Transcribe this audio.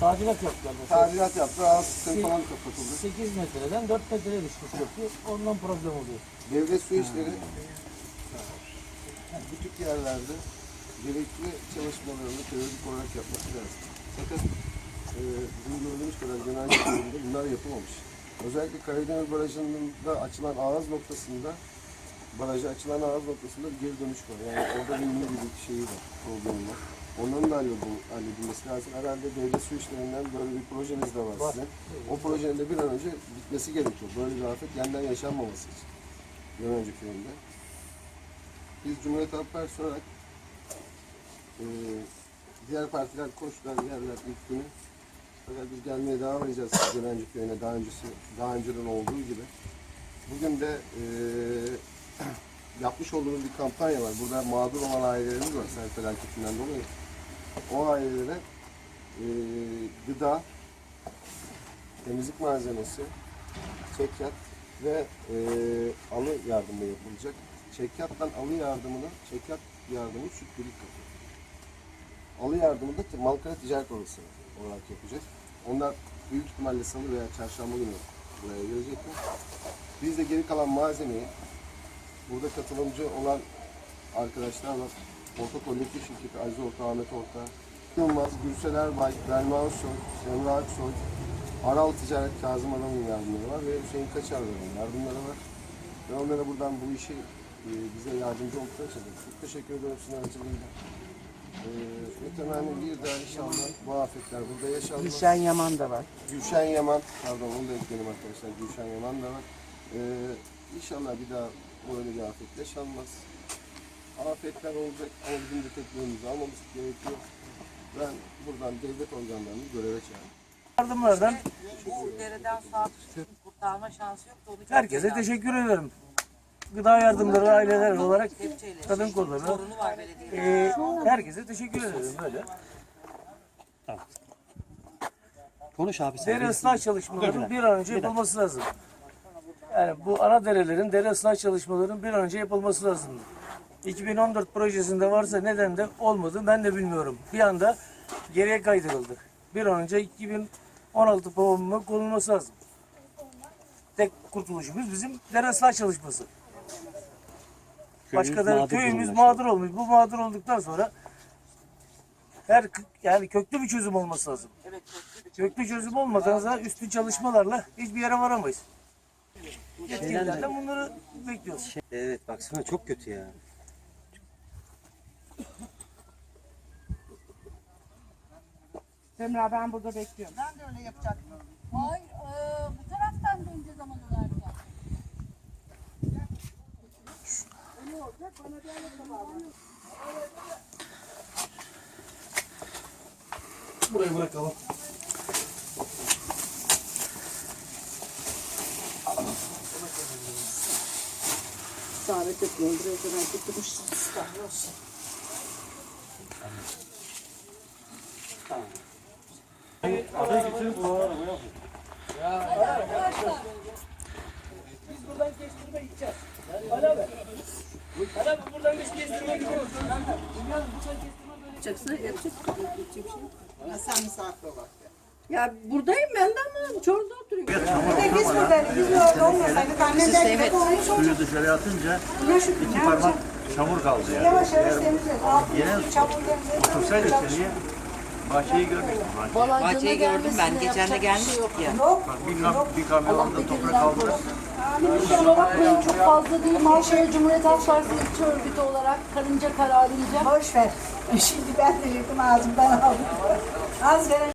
Tadilat yaptılar mesela. Tadilat yaptı. Ağız sistemi falan kapatıldı. 8 metreden 4 metreye düşmüş köprü. Ondan problem oluyor. Devlet su işleri bu tip yerlerde gerekli çalışmalarını periyodik olarak yapması lazım. Fakat e, bizim gördüğümüz kadar genel köyünde bunlar yapılmamış. Özellikle Karadeniz Barajı'nda açılan ağız noktasında barajı açılan ağız noktasında bir geri dönüş var. Yani orada bir mini bir şeyi var, problemi var. Onların da halledil- halledilmesi lazım. Herhalde devlet su işlerinden böyle bir projeniz de var, Var. sizin. O projenin de bir an önce bitmesi gerekiyor. Böyle bir afet yeniden yaşanmaması için. Bir an önce köyünde. Biz Cumhuriyet Halk Partisi olarak eee diğer partiler koştular yerler ilk günü. Fakat biz gelmeye devam edeceğiz Görenci köyüne daha öncesi daha önceden olduğu gibi. Bugün de eee yapmış olduğumuz bir kampanya var. Burada mağdur olan ailelerimiz var sel felaketinden dolayı. O ailelere eee gıda, temizlik malzemesi, çekyat ve eee alı yardımı yapılacak. Çekyattan alı yardımını, çekyat yardımı süt birlik katıyor. Alı yardımı da Malkara Ticaret Odası olarak yapacak. Onlar büyük ihtimalle salı veya çarşamba günü buraya gelecekler. Biz de geri kalan malzemeyi burada katılımcı olan arkadaşlar var. Orta Kolektif Şirketi, Aziz Orta, Ahmet Orta, Yılmaz, Gürsel Erbay, Belma Özsoy, Emre Aksoy, Aral Ticaret Kazım Adam'ın yardımları var ve Hüseyin Kaçarlar'ın yardımları var. Ve onlara buradan bu işi e, bize yardımcı oldukları için çok teşekkür ediyorum sizin aracılığıyla. E, ve temenni bir daha inşallah bu afetler burada yaşanmaz. Gülşen Yaman da var. Gülşen Yaman, pardon onu da ekleyelim arkadaşlar. Gülşen Yaman da var. Ee, inşallah bir daha böyle bir afet yaşanmaz. Afetler olacak ama bizim de tedbirimizi almamız gerekiyor. Ben buradan devlet organlarını göreve çağırıyorum. Yardımlardan Bu dereden akışı kurtarma şansı yok da onu çok herkese fena. teşekkür ederim. Gıda yardımları aileler olarak Kepçeyle. kadın kolları Sorunu var belediyenin. e, herkese teşekkür ederim böyle. Konuş abi sen. Dere ıslah çalışmalarının bir an önce yapılması lazım. Yani bu ana derelerin dere ıslah çalışmalarının bir an önce yapılması lazım. 2014 projesinde varsa neden de olmadı ben de bilmiyorum. Bir anda geriye kaydırıldı. Bir an önce 2016 programına konulması lazım. Tek kurtuluşumuz bizim dere ıslah çalışması. Başka da mağdur köyümüz mağdur olmuş. Bu mağdur olduktan sonra her yani köklü bir çözüm olması lazım. Evet, köklü bir Köklü çözüm olmadan da üstün çalışmalarla hiçbir yere varamayız. Yetkililerden bunları bekliyoruz. Evet baksana çok kötü ya. Semra ben burada bekliyorum. Ben de öyle yapacaktım. Hayır, eee, bu taraftan döneceğiz ama dönerken. Burayı bırakalım. Zahmet etmeyin. Buraya kadar getirmiş. Biz buradan kestirme gideceğiz. Ali abi. Ali abi buradan biz kestirme gidiyoruz. Yapacaksın, yapacak. Yapacak bir şey. Sen misafir. Ya buradayım ben de ama Çorlu'da oturuyorum. Biz buradaydık. Biz orada olmasaydık annem de onu hiç olacak. Suyu dışarıya atınca iki parmak çamur kaldı yani. Yavaş yavaş temizle. Altını Otursaydık seneye bahçeyi görmüştüm. Bahçeyi. Bahçeyi gördüm ben. Geçen de gelmiştik ya. Yok. Bir, kam bir kamyonda toprak kaldırır. Kusura bakmayın çok fazla değil. Malşehir Cumhuriyet Halk Partisi ilçe örgütü olarak karınca kararınca Boş ver. Şimdi ben de yırtım ağzımdan aldım. Az veren